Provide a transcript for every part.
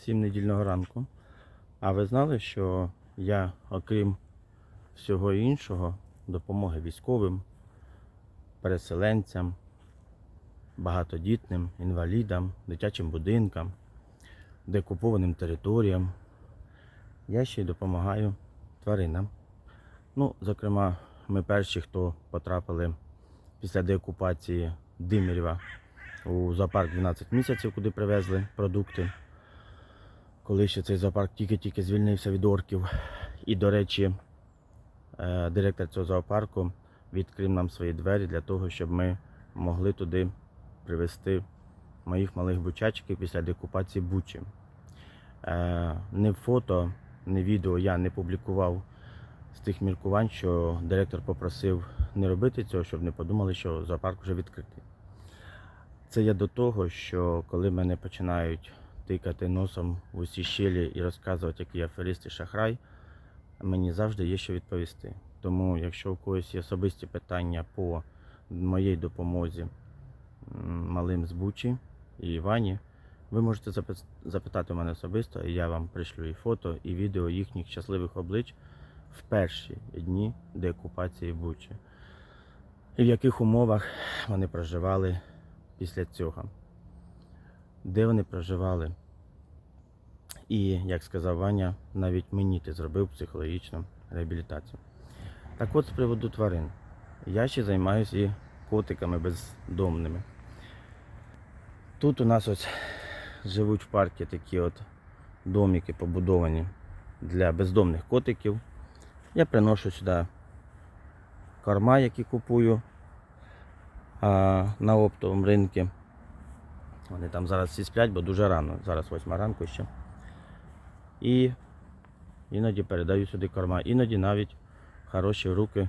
Всім недільного ранку. А ви знали, що я, окрім всього іншого, допомоги військовим, переселенцям, багатодітним, інвалідам, дитячим будинкам, деокупованим територіям. Я ще й допомагаю тваринам. Ну, зокрема, ми перші, хто потрапили після деокупації Димирєва у зоопарк 12 місяців, куди привезли продукти. Коли ще цей зоопарк тільки-тільки звільнився від орків. І, до речі, е, директор цього зоопарку відкрив нам свої двері для того, щоб ми могли туди привезти моїх малих бучачків після деокупації Бучі. Не фото, не відео я не публікував з тих міркувань, що директор попросив не робити цього, щоб не подумали, що зоопарк вже відкритий. Це я до того, що коли мене починають тикати носом в усі щелі і розказувати, який аферист і шахрай, мені завжди є що відповісти. Тому, якщо у когось є особисті питання по моїй допомозі малим з Бучі і Івані, ви можете запитати мене особисто, і я вам пришлю і фото, і відео їхніх щасливих облич в перші дні деокупації Бучі. І в яких умовах вони проживали після цього. Де вони проживали. І, як сказав Ваня, навіть мені ти зробив психологічну реабілітацію. Так от з приводу тварин. Я ще займаюся і котиками бездомними. Тут у нас ось живуть в парку такі от домики побудовані для бездомних котиків. Я приношу сюди корма, які купую а, на оптовому ринку. Вони там зараз всі сплять, бо дуже рано. Зараз 8 ранку ще. І іноді передаю сюди корма. Іноді навіть хороші руки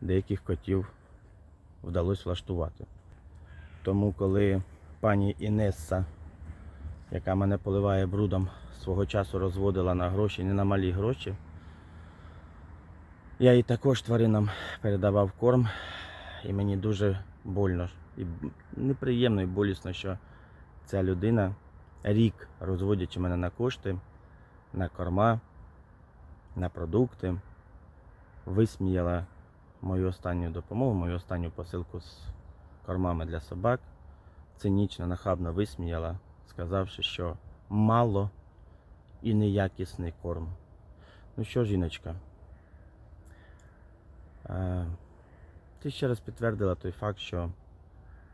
деяких котів вдалося влаштувати. Тому коли пані Інесса, яка мене поливає брудом, свого часу розводила на гроші, не на малі гроші, я їй також тваринам передавав корм, і мені дуже больно і неприємно і болісно, що ця людина рік розводячи мене на кошти, на корма, на продукти, висміяла мою останню допомогу, мою останню посилку з кормами для собак. Цинічно, нахабно висміяла, сказавши, що мало і неякісний корм. Ну що, жіночка, е, ти ще раз підтвердила той факт, що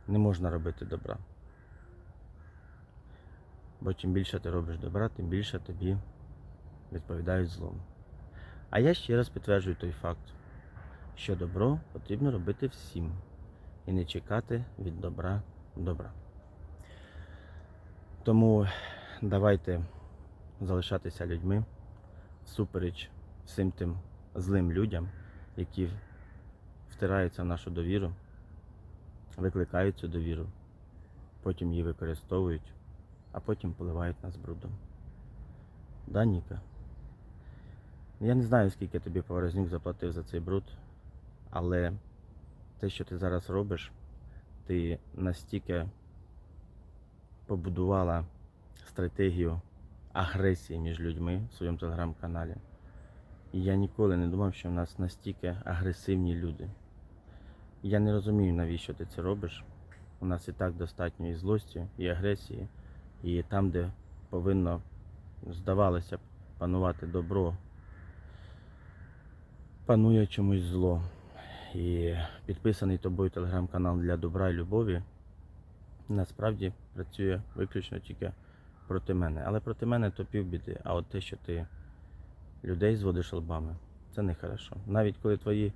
не можна робити добра. Бо чим більше ти робиш добра, тим більше тобі відповідають злом. А я ще раз підтверджую той факт, що добро потрібно робити всім і не чекати від добра добра. Тому давайте залишатися людьми всупереч всім тим злим людям, які втираються в нашу довіру, викликають цю довіру, потім її використовують, а потім поливають нас брудом. Да, Ніка? Я не знаю, скільки тобі Поворознюк заплатив за цей бруд, але те, що ти зараз робиш, ти настільки побудувала стратегію агресії між людьми в своєму телеграм-каналі. І я ніколи не думав, що в нас настільки агресивні люди. Я не розумію, навіщо ти це робиш. У нас і так достатньо і злості, і агресії, і там, де повинно, здавалося б, панувати добро, панує чомусь зло. І підписаний тобою телеграм-канал для добра і любові насправді працює виключно тільки проти мене. Але проти мене то півбіди. А от те, що ти людей зводиш лбами, це не хорошо. Навіть коли твої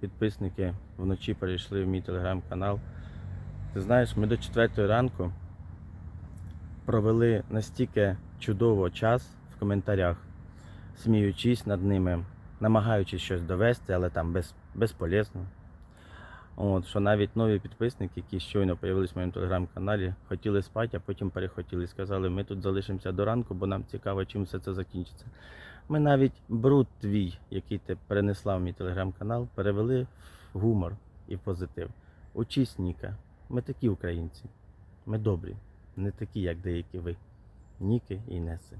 підписники вночі перейшли в мій телеграм-канал, ти знаєш, ми до 4 ранку провели настільки чудово час в коментарях, сміючись над ними, намагаючись щось довести, але там без, безполезно. От, що навіть нові підписники, які щойно з'явилися в моєму телеграм-каналі, хотіли спати, а потім перехотіли. Сказали, ми тут залишимося до ранку, бо нам цікаво, чим все це закінчиться. Ми навіть бруд твій, який ти перенесла в мій телеграм-канал, перевели в гумор і в позитив. Учись, Ніка. Ми такі українці. Ми добрі, не такі, як деякі ви. Ніки і Інеси.